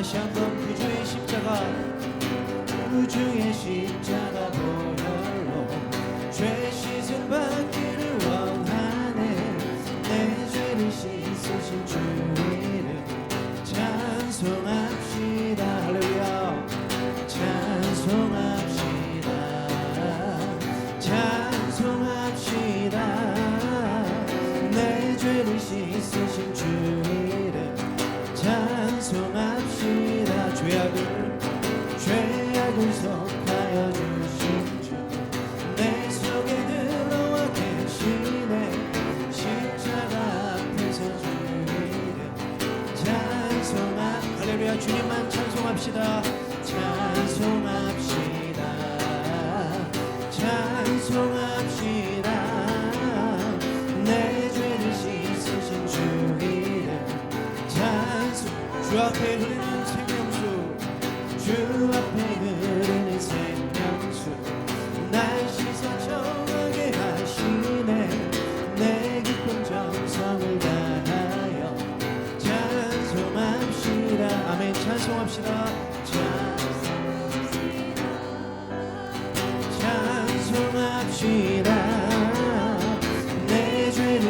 다시 한번 그 주의 십자가 그 주의 십자가 보혈로 죄 씻음 받기를 원하네. 내 죄를 씻으신 주 이름 찬송합시다. 할렐루야. 찬송합시다. 찬송합시다. 내 죄를 씻으신 주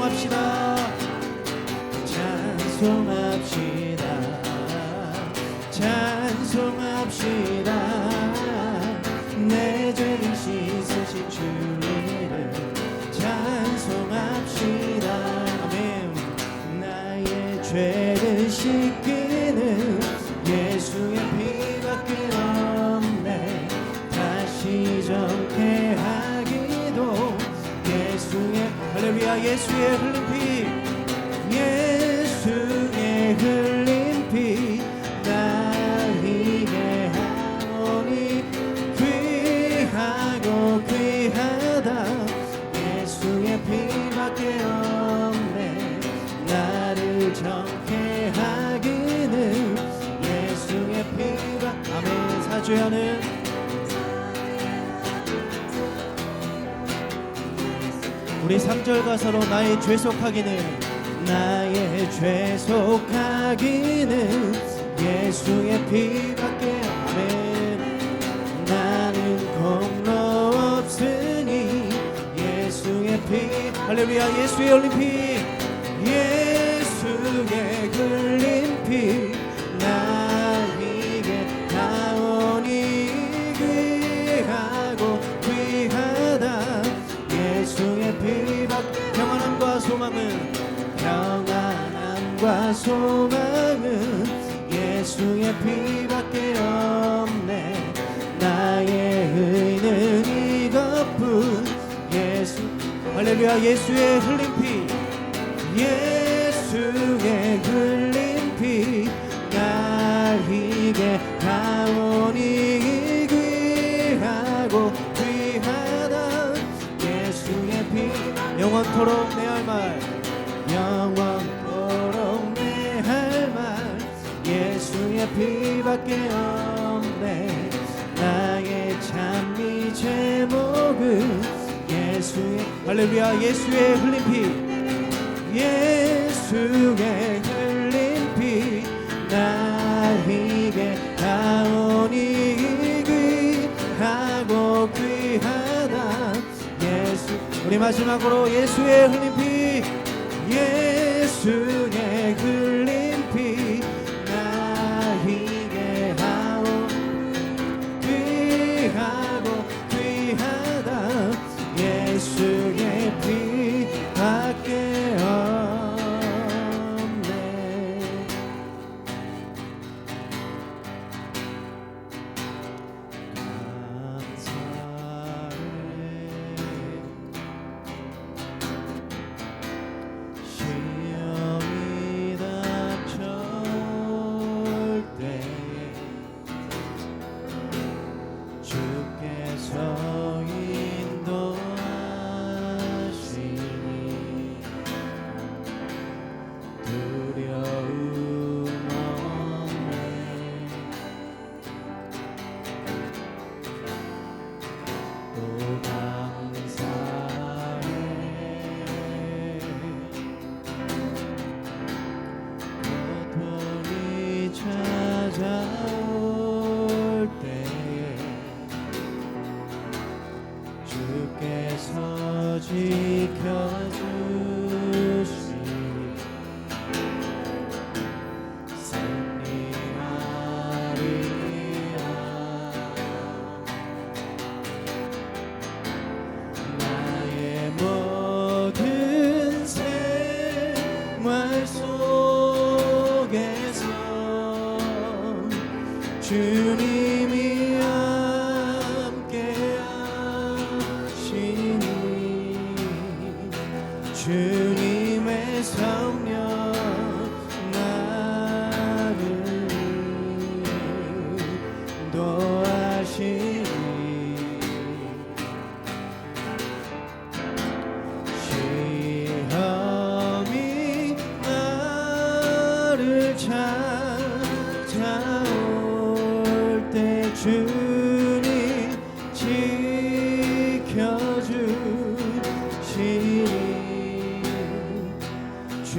찬송 찬송합시다. 찬송합시다 할렐루야 예수의 흘린 피 예수의 흘린 우리 3절 가사로 나의 죄속하기는 나의 죄속하기는 예수의 피밖에 아멘 나는 공로 없으니 예수의 피. 할렐루야 예수의 피 평안함과 소망은 예수의 피밖에 없네. 나의 의는 이것뿐. 예수. 할렐루야 예수의 흘린 피. 예 예수의 피밖에 없네. 나의 찬미 제목은 예수의 할렐루야 예수의 흘린 피. 예수의 흘린 피. 나에게 가오니 귀하고 귀하다. 예수 우리 마지막으로 예수의 흘린 피. 예수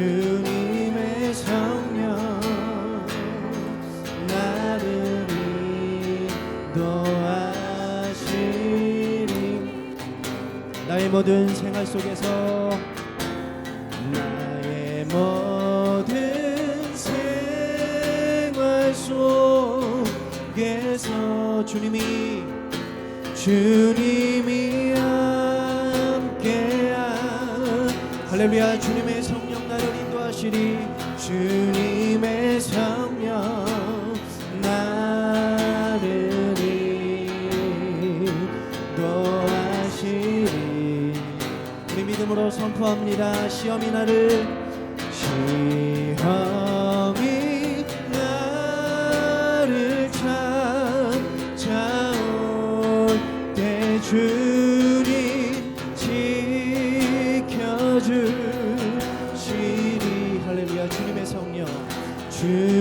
주님의 성령 나를 인도하시니 나의 모든 생활 속에서 나의 모든 생활 속에서 주님이 주님이 함께하 할렐루야 주님의 성 인도하시리 주님의 성령 나를 인도하시리. 우리 믿음으로 선포합니다. 시험이 나를 시험 지